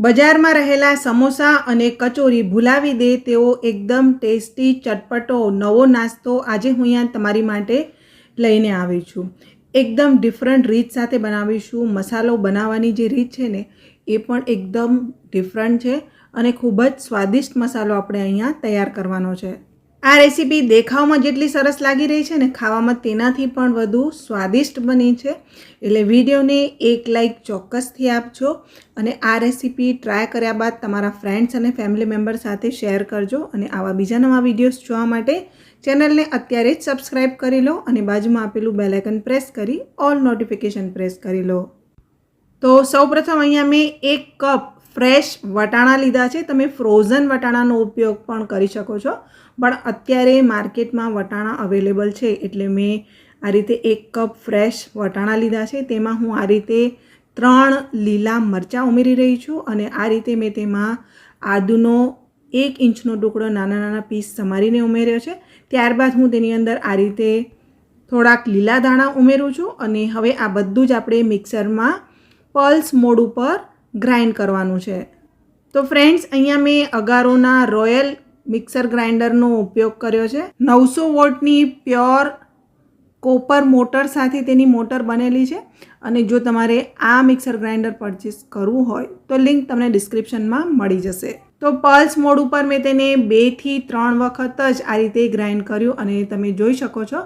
બજારમાં રહેલા સમોસા અને કચોરી ભૂલાવી દે તેવો એકદમ ટેસ્ટી, ચટપટો નવો નાસ્તો આજે હું અહીંયા તમારી માટે લઈને આવી છું. એકદમ ડિફરન્ટ રીત સાથે બનાવીશું. મસાલો બનાવવાની જે રીત છે ને, એ પણ એકદમ ડિફરન્ટ છે અને ખૂબ જ સ્વાદિષ્ટ મસાલો આપણે અહીંયા તૈયાર કરવાનો છે. આ રેસીપી દેખાવમાં જેટલી સરસ લાગી રહી છે ને, ખાવામાં તેનાથી પણ વધુ સ્વાદિષ્ટ બની છે. એટલે વિડીયોને એક લાઈક ચોક્કસથી આપજો અને આ રેસીપી ટ્રાય કર્યા બાદ તમારા ફ્રેન્ડ્સ અને ફેમિલી મેમ્બર સાથે શેર કરજો અને આવા બીજા નવા વિડીયોઝ જોવા માટે ચેનલને અત્યારે જ સબસ્ક્રાઈબ કરી લો અને બાજુમાં આપેલું બેલાઇકન પ્રેસ કરી ઓલ નોટિફિકેશન પ્રેસ કરી લો. તો સૌપ્રથમ અહીંયા મેં એક કપ ફ્રેશ વટાણા લીધા છે. તમે ફ્રોઝન વટાણાનો ઉપયોગ પણ કરી શકો છો. પણ અત્યારે માર્કેટમાં વટાણા અવેલેબલ છે એટલે મેં આ રીતે એક કપ ફ્રેશ વટાણા લીધા છે. તેમાં હું આ રીતે ત્રણ લીલા મરચાં ઉમેરી રહી છું અને આ રીતે મેં તેમાં આદુનો એક ઇંચનો ટુકડો નાના નાના પીસ સમારીને ઉમેર્યો છે. ત્યારબાદ હું તેની અંદર આ રીતે થોડાક લીલા દાણા ઉમેરું છું અને હવે આ બધું જ આપણે મિક્સરમાં પલ્સ મોડ ઉપર ગ્રાઇન્ડ કરવાનું છે. તો ફ્રેન્ડ્સ અહીંયા મેં અગારોના રોયલ મિક્સર ગ્રાઇન્ડરનો ઉપયોગ કર્યો છે. નવસો વોટની પ્યોર કોપર મોટર સાથે તેની મોટર બનેલી છે અને જો તમારે આ મિક્સર ગ્રાઇન્ડર પરચેસ કરવું હોય, તો લિંક તમને ડિસ્ક્રિપ્શનમાં મળી જશે. તો પલ્સ મોડ ઉપર મેં તેને બેથી ત્રણ વખત જ આ રીતે ગ્રાઇન્ડ કર્યું અને તમે જોઈ શકો છો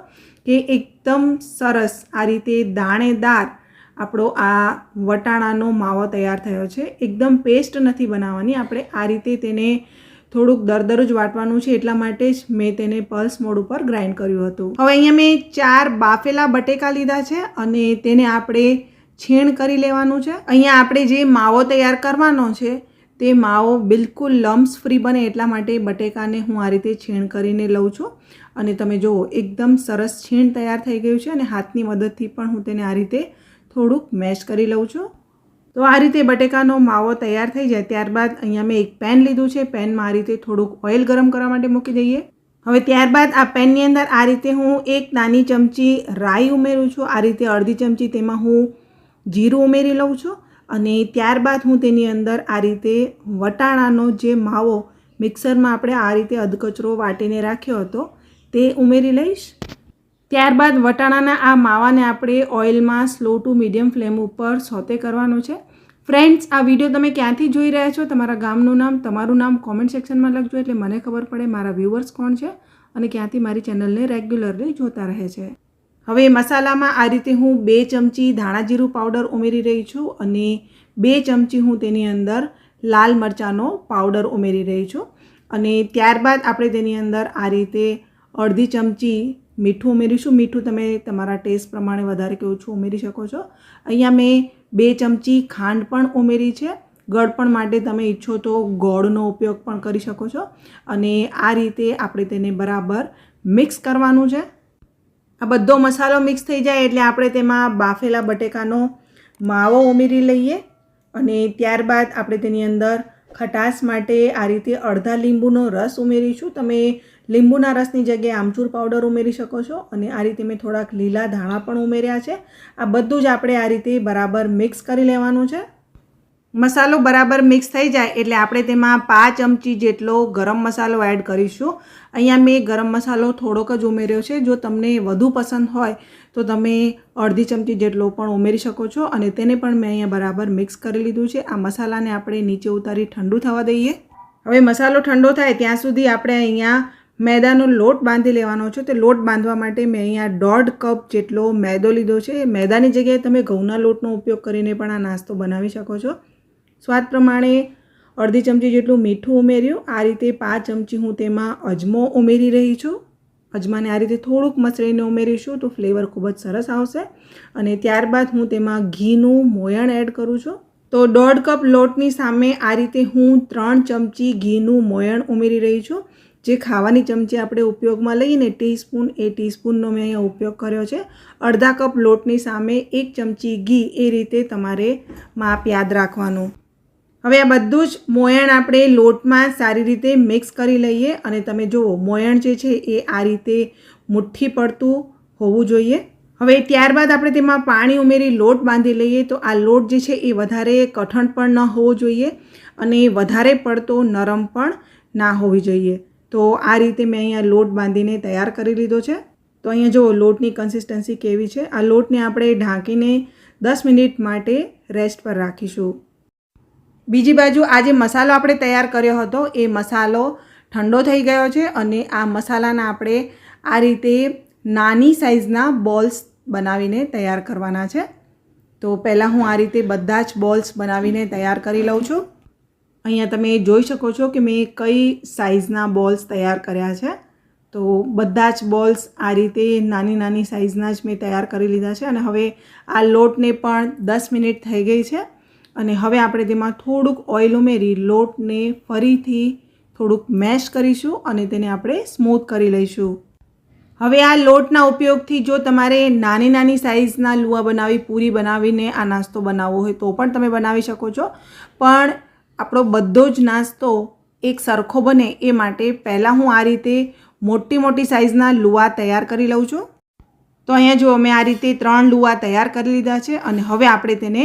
કે એકદમ સરસ આ રીતે દાણેદાર આપણો આ વટાણાનો માવો તૈયાર થયો છે. એકદમ પેસ્ટ નથી બનાવવાની. આપણે આ રીતે તેને થોડુંક દરદર જ વાટવાનું છે. એટલા માટે જ મેં તેને પલ્સ મોડ ઉપર ગ્રાઇન્ડ કર્યું હતું. હવે અહીંયા મેં ચાર બાફેલા બટેકા લીધા છે અને તેને આપણે છીણ કરી લેવાનું છે. અહીંયા આપણે જે માવો તૈયાર કરવાનો છે તે માવો બિલકુલ લમ્સ ફ્રી બને એટલા માટે બટેકાને હું આ રીતે છીણ કરીને લઉં છું. અને તમે જુઓ, એકદમ સરસ છીણ તૈયાર થઈ ગયું છે અને હાથની મદદથી પણ હું તેને આ રીતે થોડુંક મેશ કરી લઉં છું. તો આ રીતે બટેકાનો માવો તૈયાર થઈ જાય ત્યારબાદ અહીંયા મેં એક પેન લીધું છે. પેનમાં આ રીતે થોડુંક ઓઇલ ગરમ કરવા માટે મૂકી દઈએ. હવે ત્યારબાદ આ પેનની અંદર આ રીતે હું એક નાની ચમચી રાઈ ઉમેરું છું. આ રીતે અડધી ચમચી તેમાં હું જીરું ઉમેરી લઉં છું અને ત્યારબાદ હું તેની અંદર આ રીતે વટાણાનો જે માવો મિક્સરમાં આપણે આ રીતે અધકચરો વાટીને રાખ્યો હતો તે ઉમેરી લઈશ. ત્યારબાદ વટાણાના આ માવાને આપણે ઓઇલમાં સ્લો ટુ મીડિયમ ફ્લેમ ઉપર સોતે કરવાનો છે. ફ્રેન્ડ્સ, આ વીડિયો તમે ક્યાંથી જોઈ રહ્યા છો? તમારા ગામનું નામ, તમારું નામ કોમેન્ટ સેક્શનમાં લખજો એટલે મને ખબર પડે મારા વ્યૂવર્સ કોણ છે અને ક્યાંથી મારી ચેનલને રેગ્યુલરલી જોતા રહે છે. હવે મસાલામાં આ રીતે હું બે ચમચી ધાણા જીરું પાવડર ઉમેરી રહી છું અને બે ચમચી હું તેની અંદર લાલ મરચાંનો પાવડર ઉમેરી રહી છું. અને ત્યારબાદ આપણે તેની અંદર આ રીતે અડધી ચમચી મીઠું ઉમેરીશું. મીઠું તમે તમારા ટેસ્ટ પ્રમાણે વધારે કે ઓછું ઉમેરી શકો છો. અહીંયા મેં બે ચમચી ખાંડ પણ ઉમેરી છે. ગળપણ માટે તમે ઈચ્છો તો ગોળનો ઉપયોગ પણ કરી શકો છો. અને આ રીતે આપણે તેને બરાબર મિક્સ કરવાનું છે. આ બધો મસાલો મિક્સ થઈ જાય એટલે આપણે તેમાં બાફેલા બટેકાનો માવો ઉમેરી લઈએ. અને ત્યારબાદ આપણે તેની અંદર ખટાશ માટે આ રીતે અડધા લીંબુનો રસ ઉમેરીશું. તમે લીંબુના રસની જગ્યાએ આમચૂર પાવડર ઉમેરી શકો છો અને આ રીતે મેં થોડાક લીલા ધાણા પણ ઉમેર્યા છે. આ બધું જ આપણે આ રીતે બરાબર મિક્સ કરી લેવાનું છે. મસાલો બરાબર મિક્સ થઈ જાય એટલે આપણે તેમાં પાંચ ચમચી જેટલો ગરમ મસાલો એડ કરીશું. અહીંયા મેં ગરમ મસાલો થોડોક જ ઉમેર્યો છે. જો તમને વધુ પસંદ હોય તો તમે અડધી ચમચી જેટલો પણ ઉમેરી શકો છો અને તેને પણ મેં અહીંયા બરાબર મિક્સ કરી લીધું છે. આ મસાલાને આપણે નીચે ઉતારી ઠંડુ થવા દઈએ. હવે મસાલો ઠંડો થાય ત્યાં સુધી આપણે અહીંયા મેદાનો લોટ બાંધી લેવાનો છે. તે લોટ બાંધવા માટે મેં અહીંયા દોઢ કપ જેટલો મેદો લીધો છે. મેદાની જગ્યાએ તમે ઘઉંના લોટનો ઉપયોગ કરીને પણ આ નાસ્તો બનાવી શકો છો. સ્વાદ પ્રમાણે અડધી ચમચી જેટલું મીઠું ઉમેર્યું. આ રીતે પાંચ ચમચી હું તેમાં અજમો ઉમેરી રહી છું. અજમાને આ રીતે થોડુંક મસળીને ઉમેરીશું તો ફ્લેવર ખૂબ જ સરસ આવશે. અને ત્યારબાદ હું તેમાં ઘીનું મોયણ એડ કરું છું. તો દોઢ કપ લોટની સામે આ રીતે હું ત્રણ ચમચી ઘીનું મોયણ ઉમેરી રહી છું. જે ખાવાની ચમચી આપણે ઉપયોગમાં લઈને ટીસ્પૂન, એ ટીસ્પૂનનો મેં અહીંયા ઉપયોગ કર્યો છે. અડધા કપ લોટની સામે એક ચમચી ઘી એ રીતે તમારે માપ યાદ રાખવાનું. હવે આ બધું જ મોયણ આપણે લોટમાં સારી રીતે મિક્સ કરી લઈએ અને તમે જુઓ, મોયણ જે છે એ આ રીતે મુઠ્ઠી પડતું હોવું જોઈએ. હવે ત્યારબાદ આપણે તેમાં પાણી ઉમેરી લોટ બાંધી લઈએ તો આ લોટ જે છે એ વધારે કઠણ પણ ન હોવો જોઈએ અને વધારે પડતો નરમ પણ ના હોવી જોઈએ. તો આ રીતે મેં અહીંયા લોટ બાંધીને તૈયાર કરી લીધો છે. તો અહીંયા જો લોટની કન્સિસ્ટન્સી કેવી છે, આ લોટને આપણે ઢાંકીને દસ મિનિટ માટે રેસ્ટ પર રાખીશું. બીજી બાજુ આ જે મસાલો આપણે તૈયાર કર્યો હતો, એ મસાલો ઠંડો થઈ ગયો છે અને આ મસાલાના આપણે આ રીતે નાની સાઇઝના બોલ્સ બનાવીને તૈયાર કરવાના છે. તો પહેલાં હું આ રીતે બધા જ બોલ્સ બનાવીને તૈયાર કરી લઉં છું. અહીંયા તમે જોઈ શકો છો કે મેં કઈ સાઇઝના બોલ્સ તૈયાર કર્યા છે. તો બધા જ બોલ્સ આ રીતે નાની નાની સાઇઝના જ મેં તૈયાર કરી લીધા છે અને હવે આ લોટને પણ દસ મિનિટ થઈ ગઈ છે. અને હવે આપણે તેમાં થોડુંક ઓઇલ ઉમેરી લોટને ફરીથી થોડુંક મેશ કરીશું અને તેને આપણે સ્મૂથ કરી લઈશું. હવે આ લોટના ઉપયોગથી જો તમારે નાની નાની સાઇઝના લુઆ બનાવી, પૂરી બનાવીને આ નાસ્તો બનાવવો હોય તો પણ તમે બનાવી શકો છો. પણ આપણો બધો જ નાસ્તો એક સરખો બને એ માટે પહેલાં હું આ રીતે મોટી મોટી સાઇઝના લુવા તૈયાર કરી લઉં છું. તો અહીંયા જો મેં આ રીતે ત્રણ લુવા તૈયાર કરી લીધા છે અને હવે આપણે તેને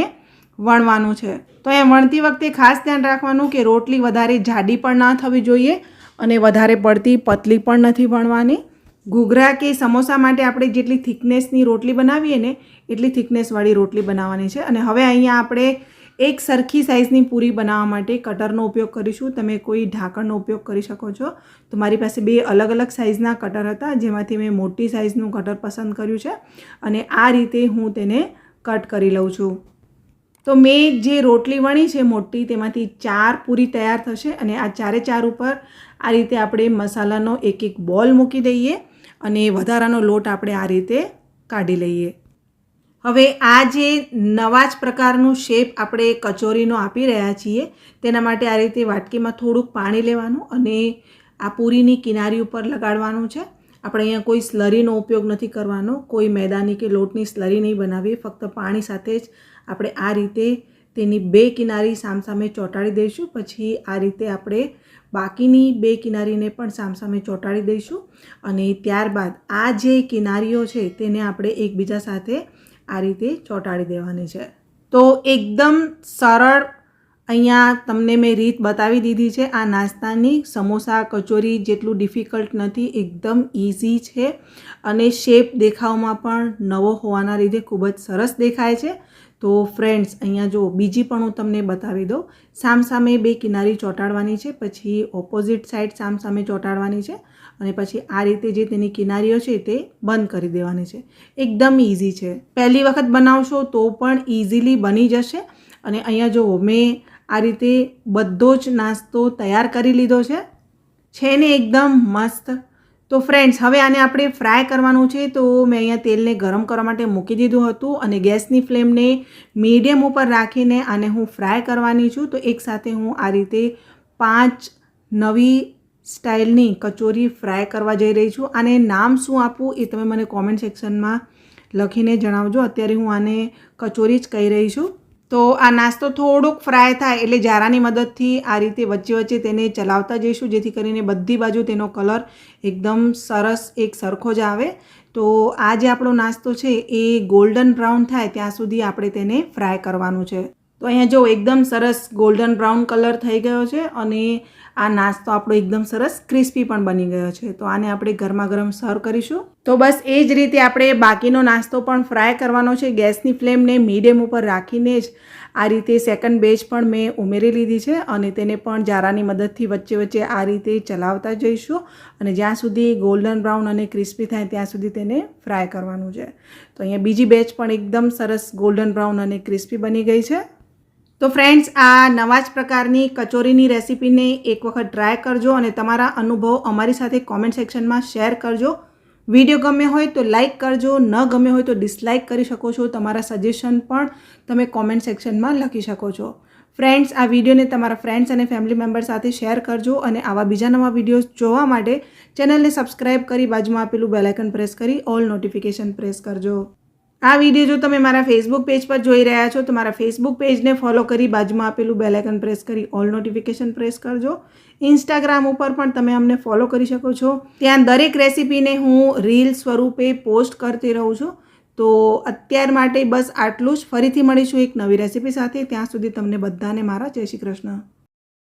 વણવાનું છે. તો અહીંયા વણતી વખતે ખાસ ધ્યાન રાખવાનું કે રોટલી વધારે જાડી પણ ના થવી જોઈએ અને વધારે પડતી પતલી પણ નથી વણવાની. ઘૂઘરા કે સમોસા માટે આપણે જેટલી થિકનેસની રોટલી બનાવીએ ને એટલી થિકનેસવાળી રોટલી બનાવવાની છે. અને હવે અહીંયા આપણે એક સરખી સાઇઝની પૂરી બનાવવા માટે કટરનો ઉપયોગ કરીશું. તમે કોઈ ઢાંકણનો ઉપયોગ કરી શકો છો. તો મારી પાસે બે અલગ અલગ સાઇઝના કટર હતા, જેમાંથી મેં મોટી સાઇઝનું કટર પસંદ કર્યું છે અને આ રીતે હું તેને કટ કરી લઉં છું. તો મેં જે રોટલી વણી છે મોટી, તેમાંથી ચાર પૂરી તૈયાર થશે અને આ ચારે ચાર ઉપર આ રીતે આપણે મસાલાનો એક એક બોલ મૂકી દઈએ અને વધારાનો લોટ આપણે આ રીતે કાઢી લઈએ. હવે આ જે નવા જ પ્રકારનું શેપ આપણે કચોરીનો આપી રહ્યા છીએ, તેના માટે આ રીતે વાટકીમાં થોડુંક પાણી લેવાનું અને આ પૂરીની કિનારી ઉપર લગાડવાનું છે. આપણે અહીંયા કોઈ સ્લરીનો ઉપયોગ નથી કરવાનો, કોઈ મેદાની કે લોટની સ્લરી નહીં બનાવી ફક્ત પાણી સાથે જ આપણે આ રીતે તેની બે કિનારી સામસામે ચોંટાડી દઈશું, પછી આ રીતે આપણે બાકીની બે કિનારીને પણ સામસામે ચોંટાડી દઈશું. અને ત્યારબાદ આ જે કિનારીઓ છે, તેને આપણે એકબીજા સાથે આ રીતે ચોંટાડી દેવાની છે. તો એકદમ સરળ અહીંયા તમને મેં રીત બતાવી દીધી છે. આ નાસ્તાની સમોસા કચોરી જેટલું ડિફિકલ્ટ નથી, એકદમ ઇઝી છે અને શેપ દેખાવમાં પણ નવો હોવાના લીધે ખૂબ જ સરસ દેખાય છે. તો ફ્રેન્ડ્સ અહીંયા જો બીજી પણ હું તમને બતાવી દઉં. સામસામે બે કિનારી ચોંટાડવાની છે, પછી ઓપોઝિટ સાઈડ સામસામે ચોંટાડવાની છે. અને પછી આ રીતે જે તેની કિનારીઓ છે તે બંધ કરી દેવાની છે. એકદમ ઇઝી છે. પહેલી વખત બનાવશો તો પણ ઇઝીલી બની જશે. અને અહીંયા જો મેં આ રીતે બધો જ નાસ્તો તૈયાર કરી લીધો છે. છે ને એકદમ મસ્ત. તો ફ્રેન્ડ્સ હવે આને આપણે ફ્રાય કરવાનું છે તો મેં અહીંયા તેલને ગરમ કરવા માટે મૂકી દીધું હતું અને ગેસની ફ્લેમને મીડિયમ ઉપર રાખીને આને હું ફ્રાય કરવાની છું. તો એકસાથે હું આ રીતે પાંચ નવી સ્ટાઇલની કચોરી ફ્રાય કરવા જઈ રહી છું. આને નામ શું આપવું એ તમે મને કોમેન્ટ સેક્શનમાં લખીને જણાવજો. અત્યારે હું આને કચોરી જ કહી રહી છું. તો આ નાસ્તો થોડુંક ફ્રાય થાય એટલે જારાની મદદથી આ રીતે વચ્ચે વચ્ચે તેને ચલાવતા જઈશું, જેથી કરીને બધી બાજુ તેનો કલર એકદમ સરસ એક સરખો જ આવે. તો આ જે આપણો નાસ્તો છે એ ગોલ્ડન બ્રાઉન થાય ત્યાં સુધી આપણે તેને ફ્રાય કરવાનું છે. તો અહીંયા જો એકદમ સરસ ગોલ્ડન બ્રાઉન કલર થઈ ગયો છે અને આ નાસ્તો આપણો એકદમ સરસ ક્રિસ્પી પણ બની ગયો છે. તો આને આપણે ગરમા ગરમ સર્વ કરીશું. તો બસ એ જ રીતે આપણે બાકીનો નાસ્તો પણ ફ્રાય કરવાનો છે. ગેસની ફ્લેમને મીડિયમ ઉપર રાખીને જ આ રીતે સેકન્ડ બેચ પણ મેં ઉમેરી લીધી છે અને તેને પણ જારાની મદદથી વચ્ચે વચ્ચે આ રીતે ચલાવતા જઈશું અને જ્યાં સુધી ગોલ્ડન બ્રાઉન અને ક્રિસ્પી થાય ત્યાં સુધી તેને ફ્રાય કરવાનું છે. તો અહીંયા બીજી બેચ પણ એકદમ સરસ ગોલ્ડન બ્રાઉન અને ક્રિસ્પી બની ગઈ છે. તો ફ્રેન્ડ્સ આ નવા જ પ્રકારની કચોરીની રેસીપીને એક વખત ટ્રાય કરજો અને તમારા અનુભવ અમારી સાથે કોમેન્ટ સેક્શનમાં શેર કરજો. વીડિયો ગમે હોય તો લાઇક કરજો, ન ગમે હોય તો ડિસલાઇક કરી શકો છો. તમારા સજેશન પણ તમે કોમેન્ટ સેક્શનમાં લખી શકો છો. ફ્રેન્ડ્સ આ વિડીયોને તમારા ફ્રેન્ડ્સ અને ફેમિલી મેમ્બર સાથે શેર કરજો અને આવા બીજા નવા વિડીયોઝ જોવા માટે ચેનલને સબસ્ક્રાઇબ કરી બાજુમાં આપેલું બેલાઇકન પ્રેસ કરી ઓલ નોટિફિકેશન પ્રેસ કરજો. આ વીડિયો જો તમે મારા ફેસબુક પેજ પર જોઈ રહ્યા છો, તો મારા ફેસબુક પેજને ફોલો કરી બાજુમાં આપેલું બેલાઇકન પ્રેસ કરી ઓલ નોટિફિકેશન પ્રેસ કરજો. ઇન્સ્ટાગ્રામ ઉપર પણ તમે અમને ફોલો કરી શકો છો. ત્યાં દરેક રેસીપીને હું રીલ સ્વરૂપે પોસ્ટ કરતી રહું છું. તો અત્યાર માટે બસ આટલું જ. ફરીથી મળીશું એક નવી રેસીપી સાથે. ત્યાં સુધી તમને બધાને મારા જય શ્રી કૃષ્ણ.